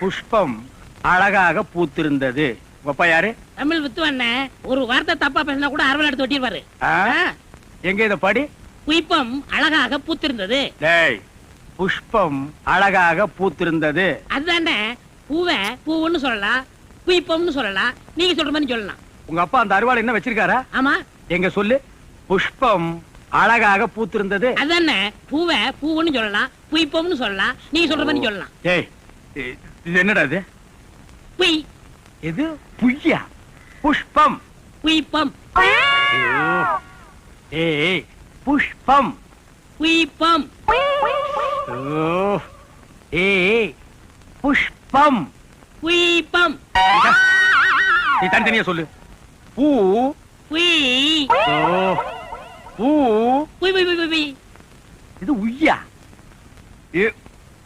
புஷ்பம் அழகாக பூத்திருந்தது. அப்பா யாரு? தமிழ் வித்துவண்ண ஒரு வார்த்தை தப்பா பேசினா கூட அரவல் எடுத்து ஒட்டிடுவாரு? எங்க இத படி? குயிப்பம் அழகாக பூத்திருந்தது. டேய் புஷ்பம் அழகாக பூத்திருந்தது. அதுதானே பூவை பூவுன்னு சொல்லலாம் குயிப்பம்னு சொல்லலாம் நீங்க சொல்ற மாதிரி சொல்லலாம். உங்க அப்பா அந்த அருவாள் என்ன வச்சிருக்காரா? ஆமா. எங்க சொல்லு? புஷ்பம் அழகாக பூத்திருந்தது. அதுதானே பூவை பூவுன்னு சொல்லலாம் குயிப்பம்னு சொல்லலாம் நீங்க சொல்ற மாதிரி சொல்லலாம். டேய் இது என்னடா இது? குய் இது புய்யா? புஷ்பம். குயிப்பம் ஐயோ. ஏய் புஷ்பம். குயிப்பம் ஓ. ஏய் புஷ்பம். குயிப்பம் நீ தனித்தனியா சொல்லு. பூ. குய் ஓ. பூ. குய் குய் குய் குய் இது உய்யா? ஏ,